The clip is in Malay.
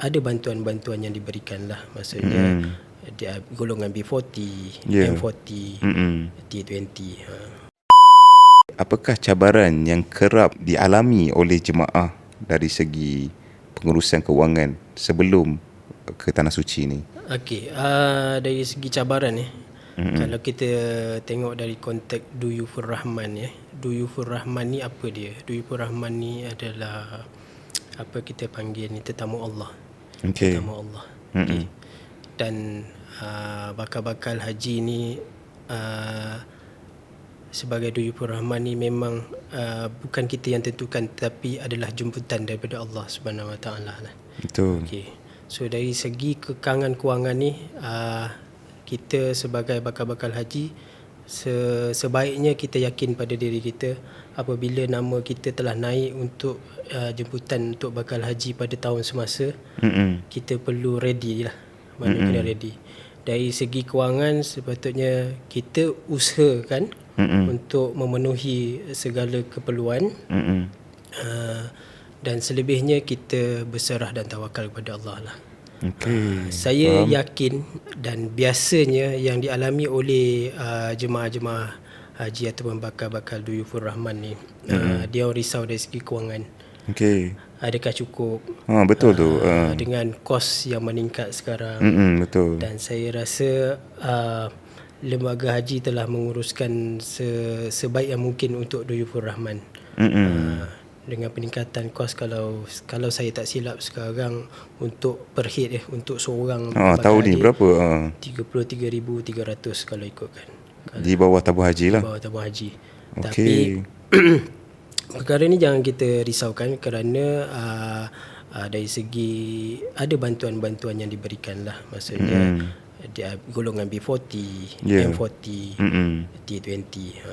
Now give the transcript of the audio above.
ada bantuan-bantuan yang diberikan lah maksudnya Mm. dia golongan B40 Ya. M40 Mm-mm. T20 ha. Apakah cabaran yang kerap dialami oleh jemaah dari segi pengurusan kewangan sebelum ke tanah suci ni? Okey, uh, dari segi cabaran ni, mm-hmm. kalau kita tengok dari konteks Duyufur Rahman ya. Duyufur Rahman ni apa dia? Duyufur Rahman ni adalah apa kita panggil ni tetamu Allah. Okey. Tetamu Allah. Okay. Dan uh, bakal-bakal haji ni uh, sebagai Duyufur Rahman ni memang uh, bukan kita yang tentukan tapi adalah jemputan daripada Allah Subhanahu Wa Taala lah. Betul. Okey. So dari segi kekangan kewangan ni uh, kita sebagai bakal-bakal haji se- sebaiknya kita yakin pada diri kita apabila nama kita telah naik untuk uh, jemputan untuk bakal haji pada tahun semasa Mm-mm. kita perlu ready lah. Mana mm-hmm. kena ready. Dari segi kewangan sepatutnya kita usahakan Mm-mm. untuk memenuhi segala keperluan Mm-mm. uh, dan selebihnya kita berserah dan tawakal kepada Allah lah. Okey. Saya yakin dan biasanya yang dialami oleh uh, jemaah-jemaah haji ataupun bakal-bakal Duyufur Rahman ni mm-hmm. uh, dia risau dari segi kewangan. Okey. Adakah cukup Ha betul tu. uh, Uh. dengan kos yang meningkat sekarang Mm-mm, betul. dan saya rasa uh, lembaga haji telah menguruskan se- sebaik yang mungkin untuk Duyufur Rahman. Mm-mm. Uh, dengan peningkatan kos kalau kalau saya tak silap sekarang untuk per head eh untuk seorang bakal tahu ni berapa? Ha. 33,300 kalau ikutkan Di bawah tabung haji lah. bawah tabung haji. Okey. Tapi perkara ni jangan kita risaukan kerana uh, uh, dari segi ada bantuan-bantuan yang diberikan lah maksudnya Mm. dia golongan B40, Ya. M40, Mm-mm. T20. Ha.